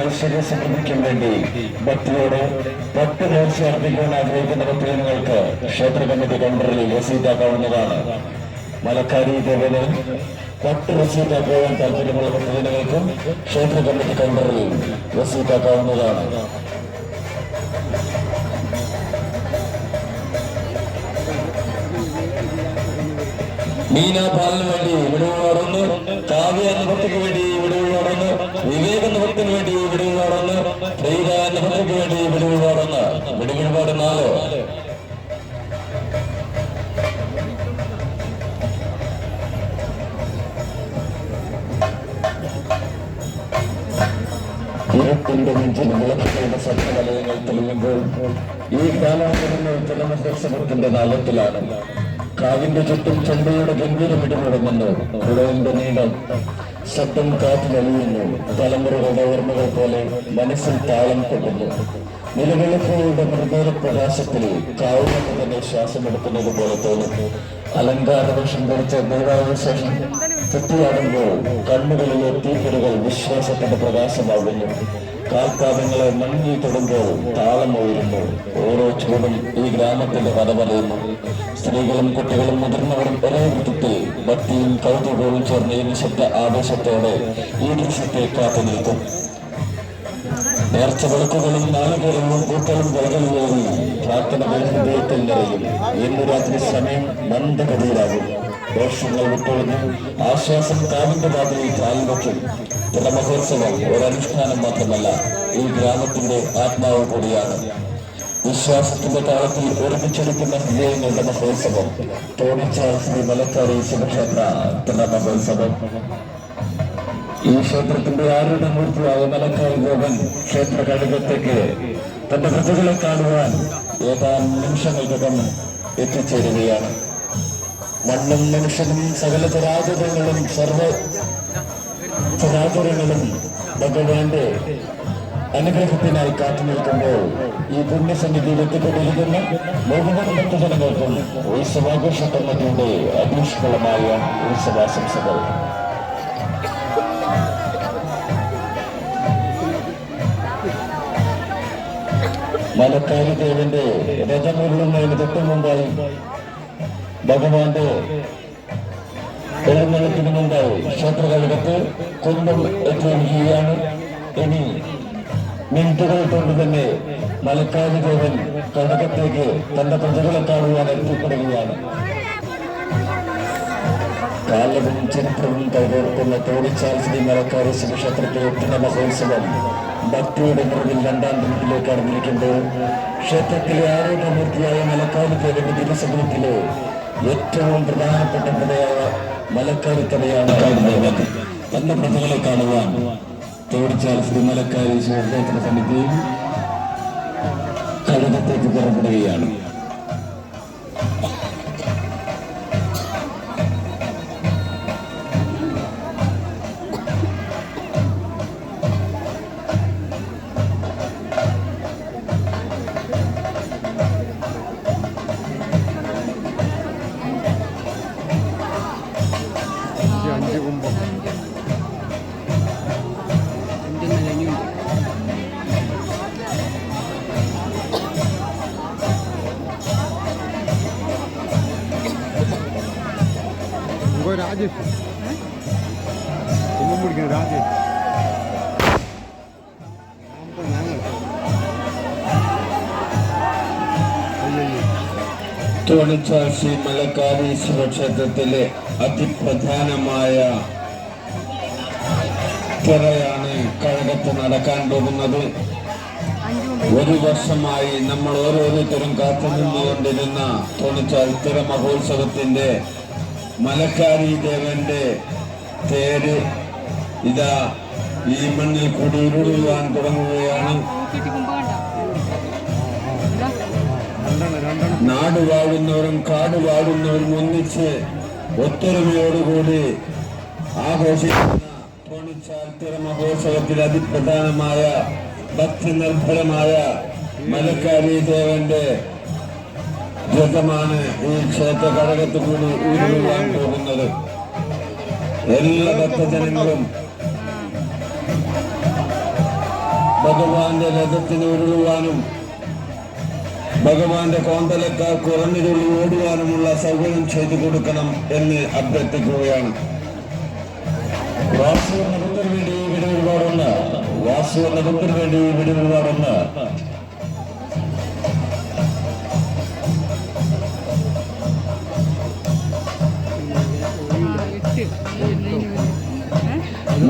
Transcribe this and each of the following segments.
ഐശ്വര്യ സമൃദ്ധിക്കും വേണ്ടി ഭക്തിയോടെ പത്ത് നേർച്ച അർപ്പിക്കാൻ ആഗ്രഹിക്കുന്ന ഭക്തജനങ്ങൾക്ക് ക്ഷേത്ര കമ്മിറ്റി കൗണ്ടറിൽ രസീതാക്കാവുന്നതാണ് മലക്കാരി ദേവന് പത്ത് രസീതാക്കാൻ താല്പര്യമുള്ള ഭക്തജനങ്ങൾക്കും ക്ഷേത്ര കമ്മിറ്റി കൗണ്ടറിൽ രസീതാക്കാവുന്നതാണ് മീന പാലിന് വേണ്ടി വിടവ് നടന്നു കാവ്യ എന്ന ഭക്തിക്ക് വേണ്ടി വിടവ് നടന്നു വിവേക് എന്ന ഭക്തിന് വേണ്ടി വിടവ് നടന്നു പ്രീത എന്ന ഭക്തിക്ക് വേണ്ടി വിടവ് നടന്ന് വിടുവിടുപാട് നാല് സത്യവലയങ്ങൾ തെളിയുമ്പോൾ ഈ കാലാന്തരങ്ങൾ ജലമഹോത്സവത്തിന്റെ നാളത്തിലാണ് കാവിന്റെ ചുറ്റും ചെമ്പയുടെ ഗംഭീരമിട്ട് ഇടമുടങ്ങുന്നു ഹൃദയന്റെ നീളം ശബ്ദം കാറ്റിലലിയുന്നു തലമുറകളുടെ ഓർമ്മകൾ പോലെ മനസ്സിൽ താളം കൊള്ളുന്നു. നിലവിളക്കുകളുടെ മൃദൂര പ്രകാശത്തിൽ കാവുകൊണ്ട് തന്നെ ശ്വാസമെടുക്കുന്നത് പോലെ തോന്നുന്നു അലങ്കാരദോഷം ധരിച്ച ദൈവാവിശേഷം ചുറ്റിയാടുമ്പോൾ കണ്ണുകളിലെ തീപ്പുരുകൾ വിശ്വാസത്തിന്റെ പ്രകാശമാകുന്നു. കാൽപാദങ്ങളെ മണ്ണിൽ തൊടുമ്പോൾ താളം ഉയരുന്നു. ഓരോ ചൂടും ഈ ഗ്രാമത്തിന്റെ കഥ പറയുന്നു സ്ത്രീകളും കുട്ടികളും മുതിർന്നവരും ഒരേ വൃത്തത്തിൽ ഭക്തിയും കൗതുകവും ചേർന്ന് ഈ നിശബ്ദ ആവേശത്തോടെ ഈ ദൃശ്യത്തെ കാത്തു നിൽക്കും. നേർച്ച വിളക്കുകളും നാലുപേരും കൂട്ടലും വിളകളും വിളകളിലേറി പ്രാർത്ഥന ഹൃദയത്തിൽ നിറയും ഇന്ന് രാത്രി സമയം മന്ദഗതിയിലാകും. ദോഷങ്ങൾ വിട്ടൊഴിഞ്ഞ് ആശ്വാസം കാവിന്റെ പാതയിൽ കാലിൽ വയ്ക്കും. തിരമഹോത്സവം ഒരനുഷ്ഠാനം മാത്രമല്ല ഈ ഗ്രാമത്തിന്റെ ആത്മാവ് കൂടിയാണ്. വിശ്വാസത്തിന്റെ താളത്തിൽ ഒരുമിച്ചെടുക്കുന്ന ഹൃദയങ്ങളുടെ മഹോത്സവം തോണിച്ചാൽ ശ്രീ മലക്കാരി ശിവക്ഷേത്ര തിരമഹോത്സവം ഈ ക്ഷേത്രത്തിന്റെ ആരുടെ മൂർത്തിയായ മലക്കായ ഗോപൻ ക്ഷേത്ര കഴുകത്തേക്ക് തന്റെ പ്രജകളെ കാണുവാൻ ഏതാനും നിമിഷങ്ങൾക്കകം എത്തിച്ചേരുകയാണ്. മണ്ണും മനുഷ്യനും സകല ചരാചരങ്ങളും സർവ ചരാചരങ്ങളും ഭഗവാന്റെ അനുഗ്രഹത്തിനായി കാത്തു നിൽക്കുമ്പോൾ ഈ പുണ്യസന്നിധിയിൽ എത്തിക്കൊണ്ടിരിക്കുന്ന മുഴുവൻ ജനങ്ങൾക്കും ഉത്സവാഘോഷ കമ്മിറ്റിയുടെ അഭീഷ്കളമായ ഉത്സവാശംസകൾ. മലക്കാരി ദേവന്റെ രഥമുള്ളുന്നതിന് തൊട്ടു മുമ്പായി ഭഗവാന്റെ എഴുന്നള്ളത്തിന് മുമ്പായി ക്ഷേത്രകാലത്ത് കുന്തം എത്തിയിരിക്കുകയാണ് ഇനി മിനിറ്റുകൾ കൊണ്ട് തന്നെ മലക്കാരി ദേവൻ കടകത്തേക്ക് തന്റെ പ്രജകളെ കാണുവാൻ എത്തിപ്പെടുകയാണ്. കാലവും ചരിത്രവും കൈകോർക്കുന്ന തോടിച്ചാൽ ശ്രീ മലക്കാരി ശിവക്ഷേത്രത്തിലെ എത്തുന്ന മഹോത്സവം ഭക്തിയുടെ മുറിവിൽ രണ്ടാം ദിനത്തിലേക്ക് കടന്നിരിക്കുമ്പോൾ ക്ഷേത്രത്തിലെ ആരോഗ്യമൂർത്തിയായ മലക്കാരി ദേവന്റെ ദിവസത്തിലെ ഏറ്റവും പ്രധാനപ്പെട്ട കഥയായ മലക്കാരി തലയാണ് കാണുന്നത് പ്രതികളെ പ്രജകളെ കാണുവാൻ തോടിച്ചാൽ ശ്രീ മലക്കാരി ശിവക്ഷേത്ര സമിതിയിൽ കഴിഞ്ഞത്തേക്ക് പുറപ്പെടുകയാണ്. ഇങ്ങോ രാജേഷ്. ഒന്നും പിടിക്കുന്നു രാജേഷ്. ശ്രീ മലക്കാരി ശിവക്ഷേത്രത്തിലെ അതിപ്രധാനമായ തിറയാണ് കഴകത്ത് നടക്കാൻ പോകുന്നത്. ഒരു വർഷമായി നമ്മൾ ഓരോരുത്തരും കാത്തുനിന്നുകൊണ്ടിരുന്ന തോണിച്ചാൽ തിര മഹോത്സവത്തിന്റെ മലക്കാരി ദേവന്റെ തേര് ഇതാ ഈ മണ്ണിൽ കൂടി ഉരുളുവാൻ തുടങ്ങുകയാണ്. നാട് വാഴുന്നവരും കാട് വാഴുന്നവരും ഒന്നിച്ച് ഒത്തൊരുമയോടുകൂടി ആഘോഷിക്കുന്ന തോണിച്ചാൽ മഹോത്സവത്തിൽ അതിപ്രധാനമായ ഭക്തി നിർഭരമായ മലക്കാരി ദേവന്റെ രഥമാണ് ഈ ക്ഷേത്ര ഘടകത്തിൽ കൂടി ഉരുവാൻ പോകുന്നത്. എല്ലാ ഭക്തജനങ്ങളും ഭഗവാന്റെ രഥത്തിന് ഉരുളുവാനും ഭഗവാന്റെ കോന്തലക്കാർ കുറഞ്ഞുരുളി ഓടുവാനുമുള്ള സൗകര്യം ചെയ്തു കൊടുക്കണം എന്ന് അഭ്യർത്ഥിക്കുകയാണ്. വാസു എന്ന വേണ്ടി വിടവ് പാടുന്ന വാസു വേണ്ടി പാടുന്ന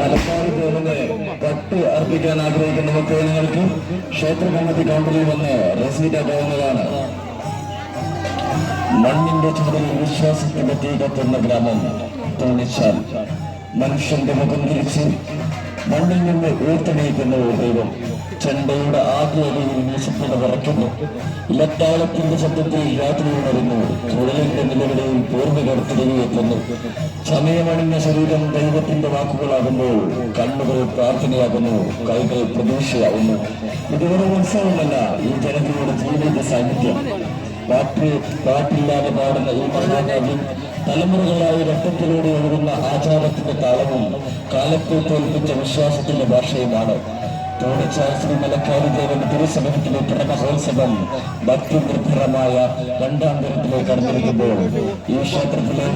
മലക്കാട് ദേവന് പട്ട് അർപ്പിക്കാൻ ആഗ്രഹിക്കുന്ന ഭക്തജനങ്ങൾക്ക് ക്ഷേത്ര കമ്മിറ്റി കൗണ്ടറിൽ വന്ന് റെസീറ്റ് ആക്കാവുന്നതാണ് മണ്ണിന്റെ ചുവടിൽ വിശ്വാസത്തിന്റെ തീ കത്തുന്ന ഗ്രാമം തോന്നിച്ചാൽ മനുഷ്യന്റെ മുഖം തിരിച്ച് മണ്ണിൽ നിന്ന് ഉയർത്തെണീക്കുന്ന ഒരു ദൈവം. ചെണ്ടയുടെ ആദ്യ അടിയിൽ വീശപ്പെട്ട് വിറയ്ക്കുന്നു ഇലത്താളത്തിന്റെ ശബ്ദത്തിൽ രാത്രി ഉണരുന്നു ചുഴലിന്റെ നിലവിളിയിൽ പൂർണകടത്തിലേക്ക് എത്തുന്നു. സമയമണിഞ്ഞ ശരീരം ദൈവത്തിന്റെ വാക്കുകളാകുമ്പോൾ കണ്ണുകൾ പ്രാർത്ഥനയാകുന്നു. കൈകൾ പ്രതീക്ഷയാകുന്നു ഇതുവരെ ഉത്സവമല്ല ഈ ജനതയുടെ ജീവിത സാന്നിധ്യം. പാട്ട് പാട്ടില്ലാതെ പാടുന്ന ഈ മഹാകാവ്യം തലമുറകളായി രക്തത്തിലൂടെ ഒഴുകുന്ന ആചാരത്തിന്റെ താളവും കാലത്തെ തോൽപ്പിച്ച വിശ്വാസത്തിന്റെ ഭാഷയുമാണ്. തോണിച്ചാശ്രീ മലക്കാരി ദേവൻ തിരുസമൂഹത്തിലെ പ്രമഹോത്സവം ഭക്തി നിർഭരമായ രണ്ടാം തരത്തിലേക്ക് കടന്നിരിക്കുമ്പോൾ ഈ ക്ഷേത്രത്തിലെ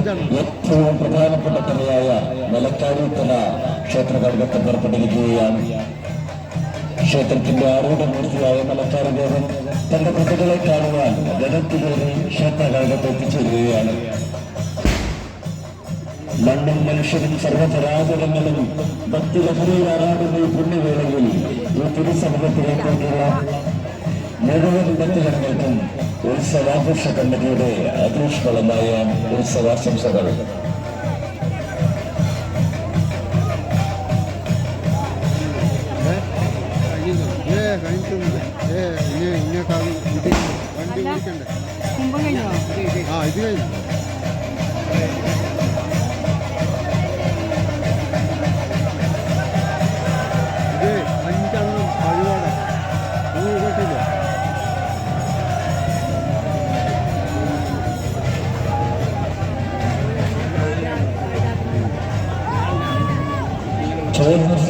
ഏറ്റവും പ്രധാനപ്പെട്ട തലയായ മലക്കാരി തല ക്ഷേത്ര കഴകത്ത് പുറപ്പെട്ടിരിക്കുകയാണ് ക്ഷേത്രത്തിന്റെ ആരൂഢമൂർത്തിയായ മലക്കാരി ദേവൻ തന്റെ പ്രതികളെ കാണുവാൻ രഥത്തിലേറി ക്ഷേത്ര കഴകത്ത് എത്തിച്ചേരുകയാണ്. മണ്ണും മനുഷ്യരും സർവചരാചരങ്ങളും ഭക്തിലഹരിയിൽ ആറാടുന്ന ഈ പുണ്യവേളയിൽ ഈ തിരുസമൂഹത്തിലേക്കുള്ള മുഴുവൻ ഇടത്തിലങ്ങൾക്കും ഉത്സവാഘോഷ കമ്മിറ്റിയുടെ അതിഷ്ഫലമായ ഉത്സവാശംസകൾ കഴിഞ്ഞോ? ആ ഇത് കഴിഞ്ഞു.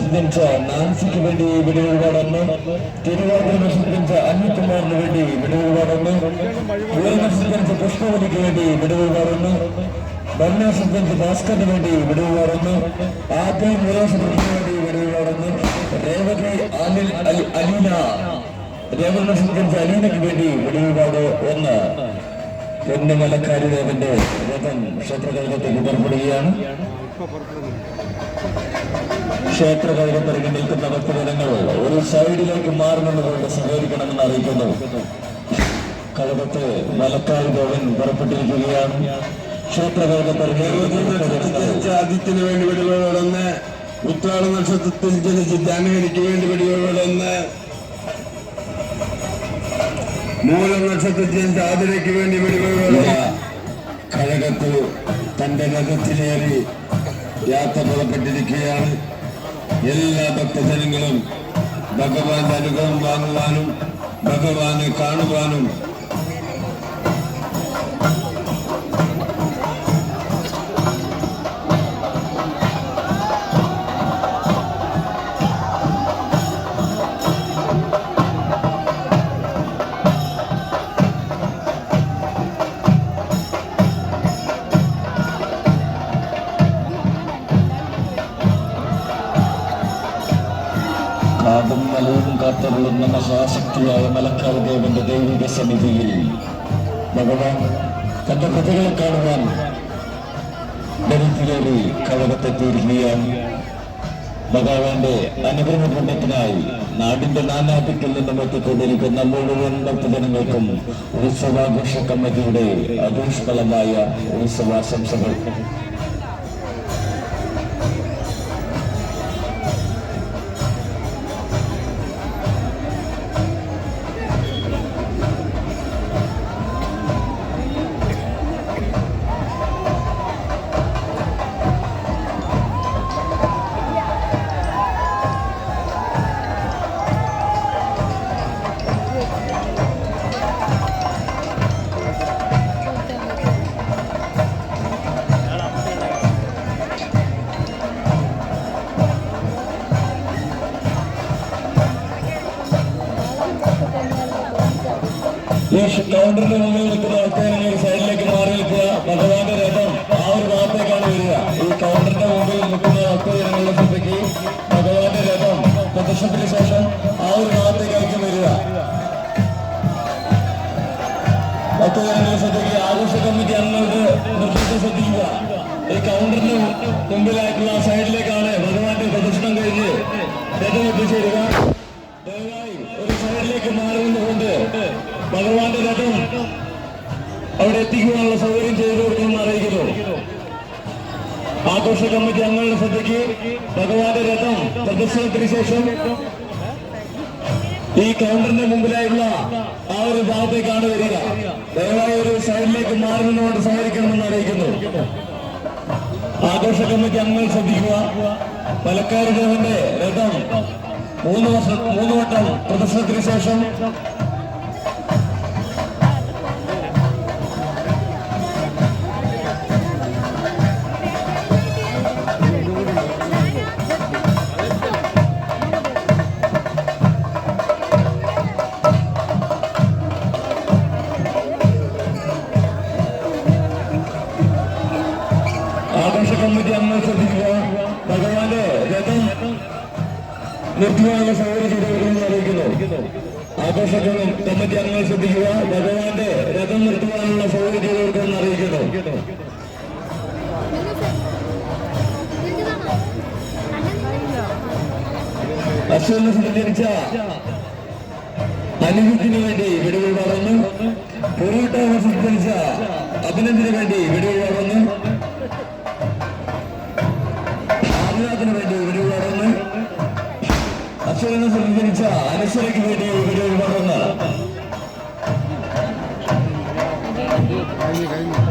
പ്രസിദ്ധിച്ച നാൻസിക്ക് വേണ്ടി വിടവ് പാടുന്നു തിരുവാതിര പ്രസിദ്ധിച്ച അനിൽകുമാറിന് വേണ്ടി വിടവ് പാടുന്നു പൂർണ പ്രസിദ്ധിച്ച പുഷ്പവലിക്ക് വേണ്ടി വിടവ് പാടുന്നു ബന്ന പ്രസിദ്ധിച്ച ഭാസ്കറിന് വേണ്ടി വിടവ് ആദ്യം വേണ്ടി വിടവ് പാടുന്നു രേവതി അനിൽ അലീന രേവതി പ്രസിദ്ധിച്ച അലീനയ്ക്ക് വേണ്ടി വിടവ് പാട് ഒന്ന് പൊന്നുമലക്കാരി ദേവന്റെ രഥം ക്ഷേത്രകാലത്തേക്ക് പുറപ്പെടുകയാണ്. ക്ഷേത്ര കൈകത്തിറങ്ങി നിൽക്കുന്ന ഭക്തജനങ്ങൾ ഒരു സൈഡിലേക്ക് മാറുന്നതുകൊണ്ട് സഹകരിക്കണമെന്ന് അറിയിക്കുന്നു. കഴകത്ത് മലക്കാട് ഗോവൻ പുറപ്പെട്ടിരിക്കുകയാണ്. ക്ഷേത്ര ജനിച്ച വേണ്ടി വെടിവെള്ളൊന്ന് ഉത്രാട നക്ഷത്രത്തിൽ ജനിച്ച് ജാനകരിക്ക് വേണ്ടി വെടിവെള്ളൊന്ന് മൂലം നക്ഷത്രത്തിൽ ജനിച്ച ആതിരയ്ക്ക് വേണ്ടി വെടിവെള്ള കഴകത്ത് തന്റെ രഥത്തിലേറി യാത്ര പുറപ്പെട്ടിരിക്കുകയാണ്. എല്ലാ ഭക്തജനങ്ങളും ഭഗവാന്റെ അനുഗ്രഹം വാങ്ങുവാനും ഭഗവാനെ കാണുവാനും കാടും മലവും കാത്തരുളുന്ന മഹാശക്തിയായ മലക്കാൽ ദേവന്റെ ദൈവിക സമിതിയിൽ ഭഗവാൻ തന്റെ പ്രതികളെ കാണുവാൻ ദരിദ്രേറി തീരുകയാണ് ഭഗവാന്റെ അനുഗ്രഹ പുണ്യത്തിനായി നാടിന്റെ നാനാദിക്കിൽ നിന്നും എത്തിക്കൊണ്ടിരിക്കുന്ന മുഴുവൻ ഭക്തജനങ്ങൾക്കും ഉത്സവാഘോഷ കമ്മിറ്റിയുടെ അദൂഷ്ഫലമായ ഉത്സവാശംസകൾ. കൗണ്ടറിന്റെ മുമ്പിൽ നിൽക്കുന്ന ആൾക്കാർ ഒരു സൈഡിലേക്ക് മാറി നിൽക്കുക. ഭഗവാന്റെ രഥം ആ ഒരു ഭാഗത്തേക്കാണ് വരിക. ഈ കൗണ്ടറിന്റെ മുമ്പിൽ നിൽക്കുന്ന ഭക്തജനങ്ങളുടെ ശ്രദ്ധയ്ക്ക് ഭഗവാന്റെ രഥം പ്രദർശനത്തിന് ശേഷം ആ ഒരു ഭാഗത്തേക്കായിരിക്കും വരിക. ഭക്തജനങ്ങളുടെ ശ്രദ്ധയ്ക്ക് ആഘോഷ കമ്മിറ്റി അംഗങ്ങളുടെ നിർദ്ദേശം ശ്രദ്ധിക്കുക ഈ കൗണ്ടറിന്റെ മുമ്പിലായിട്ടുള്ള സൈഡിലേക്കാണ് ഭഗവാന്റെ പ്രദർശനം കഴിഞ്ഞ് രഥം എത്തിച്ചേരുക. ദയവായി ഒരു സൈഡിലേക്ക് മാറി നിന്നുകൊണ്ട് ഭഗവാന്റെ രഥം അവിടെ എത്തിക്കുവാനുള്ള സൗകര്യം ചെയ്തു കൊടുക്കുമെന്ന് അറിയിക്കുന്നു. ആഘോഷ കമ്മിറ്റി അംഗങ്ങളുടെ ശ്രദ്ധയ്ക്ക് ഭഗവാന്റെ രഥം പ്രദർശനത്തിന് ശേഷം ഈ കൗണ്ടറിന്റെ മുമ്പിലായുള്ള ആ ഒരു ഭാഗത്തേക്കാണ് വരിക. ദയവായി ഒരു സൈഡിലേക്ക് മാറി സഹകരിക്കണമെന്ന് അറിയിക്കുന്നു. ആഘോഷ കമ്മിറ്റി അംഗങ്ങൾ ശ്രദ്ധിക്കുക. ദേവന്റെ രഥം മൂന്ന് വർഷം മൂന്ന് വട്ടം പ്രദർശനത്തിന് ശേഷം നിർത്തുവാനുള്ള സൗകര്യം ചെയ്തു കൊടുക്കുമെന്ന് അറിയിക്കുന്നു ആഘോഷ കമ്മിറ്റി അംഗങ്ങൾ ശ്രദ്ധിക്കുക ഭഗവാന്റെ രഥം നിർത്തുവാനുള്ള സൗകര്യം ചെയ്തു കൊടുക്കുമെന്ന് അറിയിക്കുന്നു അശ്വന് സഞ്ചരിച്ച അനുജത്തിന് വേണ്ടി വെടികൾ വളർന്നു പൊറോട്ട സഞ്ചരിച്ച അഭിനന്ദിന് വേണ്ടി വെടികൾ വളർന്നു ആദിനാഥിന് വേണ്ടി വെടികൾ വളർന്നു അശ്വനെ സ്വീകരിച്ച അനുസരയ്ക്ക് വേണ്ടി ഇവിടെ വളർന്നു കഴിഞ്ഞു.